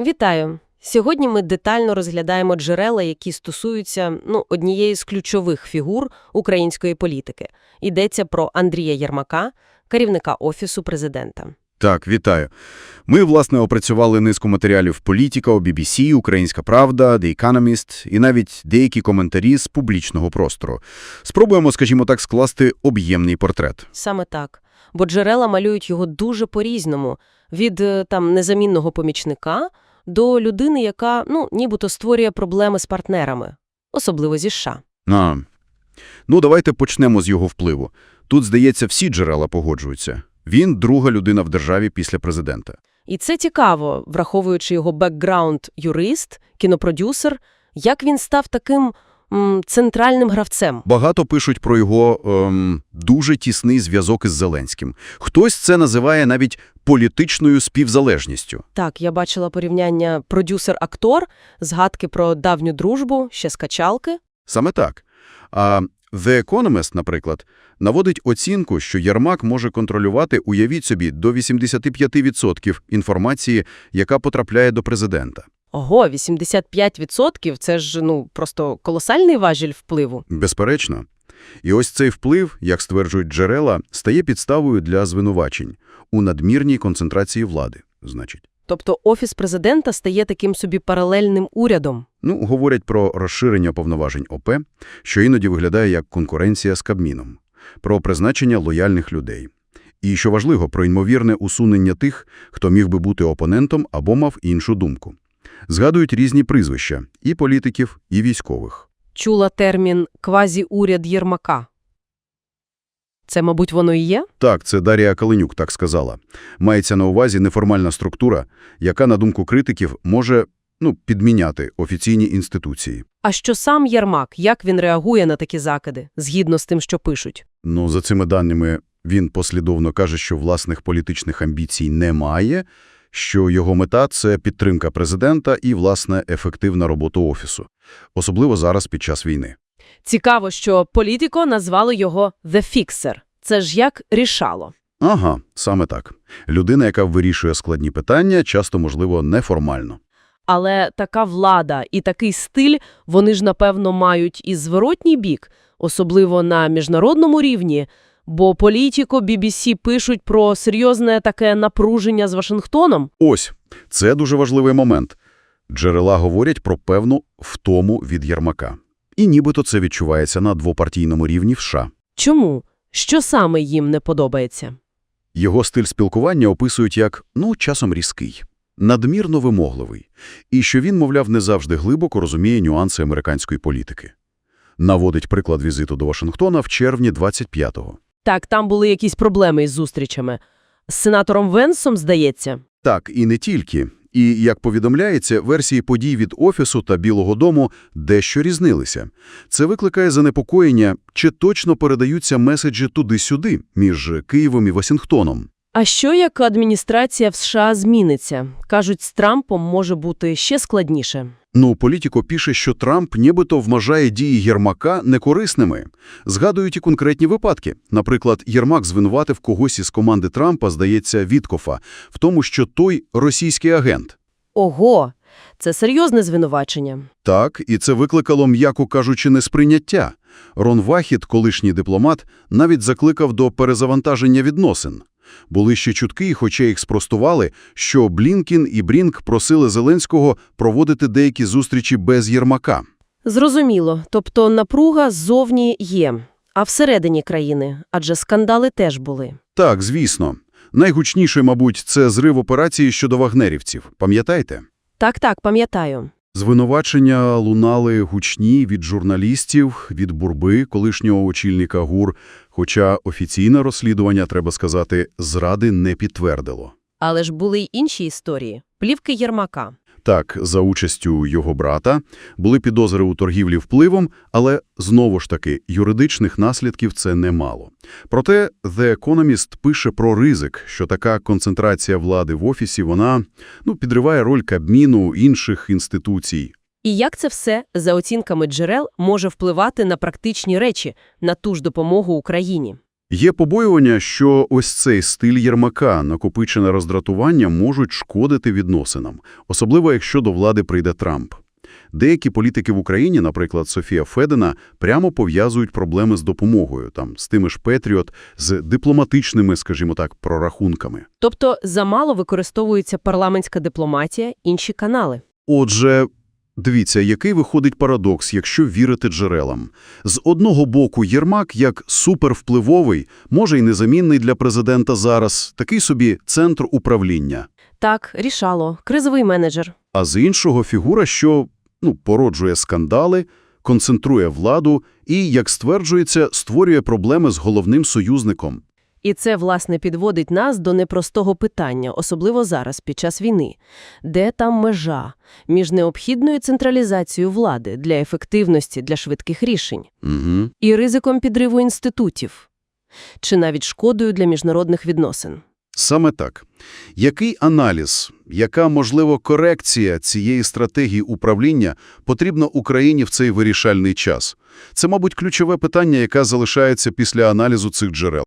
Вітаю! Сьогодні ми детально розглядаємо джерела, які стосуються ну, однієї з ключових фігур української політики. Йдеться про Андрія Єрмака, керівника Офісу президента. Так, вітаю. Ми, власне, опрацювали низку матеріалів «Політіка», BBC, «Українська правда», «The Economist» і навіть деякі коментарі з публічного простору. Спробуємо, скажімо так, скласти об'ємний портрет. Саме так. Бо джерела малюють його дуже по-різному. Від е, там незамінного помічника до людини, яка, ну, нібито створює проблеми з партнерами. Особливо зі США. А. Ну, давайте почнемо з його впливу. Тут, здається, всі джерела погоджуються. Він друга людина в державі після президента. І це цікаво, враховуючи його бекграунд юрист, кінопродюсер, як він став таким м, центральним гравцем. Багато пишуть про його ем, дуже тісний зв'язок із Зеленським. Хтось це називає навіть політичною співзалежністю. Так, я бачила порівняння продюсер-актор, згадки про давню дружбу, ще з качалки. Саме так. А The Economist, наприклад, наводить оцінку, що Ярмак може контролювати, уявіть собі, до 85% інформації, яка потрапляє до президента. Ого, 85% – це ж, ну, просто колосальний важіль впливу. Безперечно. І ось цей вплив, як стверджують джерела, стає підставою для звинувачень у надмірній концентрації влади, значить. Тобто Офіс президента стає таким собі паралельним урядом. Ну, говорять про розширення повноважень ОП, що іноді виглядає як конкуренція з Кабміном, про призначення лояльних людей. І, що важливо, про ймовірне усунення тих, хто міг би бути опонентом або мав іншу думку. Згадують різні прізвища – і політиків, і військових. Чула термін «квазі-уряд Єрмака». Це, мабуть, воно і є? Так, це Дарія Каленюк так сказала. Мається на увазі неформальна структура, яка, на думку критиків, може ну, підміняти офіційні інституції. А що сам Єрмак, як він реагує на такі закиди, згідно з тим, що пишуть? Ну, за цими даними, він послідовно каже, що власних політичних амбіцій немає, що його мета – це підтримка президента і, власне, ефективна робота Офісу. Особливо зараз під час війни. Цікаво, що Політіко назвали його «the fixer». Це ж як рішало. Ага, саме так. Людина, яка вирішує складні питання, часто, можливо, неформально. Але така влада і такий стиль, вони ж, напевно, мають і зворотній бік, особливо на міжнародному рівні, бо Політіко, BBC пишуть про серйозне таке напруження з Вашингтоном. Ось, це дуже важливий момент. Джерела говорять про певну втому від Єрмака. І нібито це відчувається на двопартійному рівні в США. Чому? Що саме їм не подобається? Його стиль спілкування описують як, ну, часом різкий, надмірно вимогливий, і що він, мовляв, не завжди глибоко розуміє нюанси американської політики. Наводить приклад візиту до Вашингтона в червні 25-го. Так, там були якісь проблеми із зустрічами. З сенатором Венсом, здається. Так, і не тільки. І, як повідомляється, версії подій від Офісу та Білого дому дещо різнилися. Це викликає занепокоєння, чи точно передаються меседжі туди-сюди, між Києвом і Вашингтоном. А що як адміністрація в США зміниться? Кажуть, з Трампом може бути ще складніше. Ну, Політіко пише, що Трамп нібито вважає дії Єрмака некорисними. Згадують і конкретні випадки. Наприклад, Єрмак звинуватив когось із команди Трампа, здається, Віткофа, в тому, що той російський агент. Ого, це серйозне звинувачення. Так, і це викликало, м'яко кажучи, несприйняття. Рон Вахід, колишній дипломат, навіть закликав до перезавантаження відносин. Були ще чутки, хоча їх спростували, що Блінкін і Брінк просили Зеленського проводити деякі зустрічі без Єрмака. Зрозуміло, тобто напруга ззовні є, а всередині країни, адже скандали теж були. Так, звісно. Найгучніше, мабуть, це зрив операції щодо вагнерівців. Пам'ятаєте? Так-так, пам'ятаю. Звинувачення лунали гучні від журналістів, від Бурби, колишнього очільника ГУР, хоча офіційне розслідування, треба сказати, зради не підтвердило. Але ж були й інші історії. Плівки Єрмака. Так, за участю його брата, були підозри у торгівлі впливом, але, знову ж таки, юридичних наслідків це немало. Проте The Economist пише про ризик, що така концентрація влади в офісі, вона ну, підриває роль Кабміну, інших інституцій. І як це все, за оцінками джерел, може впливати на практичні речі, на ту ж допомогу Україні? Є побоювання, що ось цей стиль Єрмака, накопичене роздратування, можуть шкодити відносинам, особливо якщо до влади прийде Трамп. Деякі політики в Україні, наприклад, Софія Федина, прямо пов'язують проблеми з допомогою, там, з тими ж Петріот, з дипломатичними, скажімо так, прорахунками. Тобто замало використовується парламентська дипломатія, інші канали. Отже, дивіться, який виходить парадокс, якщо вірити джерелам. З одного боку, Єрмак, як супервпливовий, може й незамінний для президента зараз, такий собі центр управління. Так, рішало, кризовий менеджер. А з іншого фігура, що ну, породжує скандали, концентрує владу і, як стверджується, створює проблеми з головним союзником. І це, власне, підводить нас до непростого питання, особливо зараз, під час війни. Де там межа між необхідною централізацією влади для ефективності, для швидких рішень Угу. і ризиком підриву інститутів? Чи навіть шкодою для міжнародних відносин? Саме так. Який аналіз, яка, можливо, корекція цієї стратегії управління потрібна Україні в цей вирішальний час? Це, мабуть, ключове питання, яке залишається після аналізу цих джерел.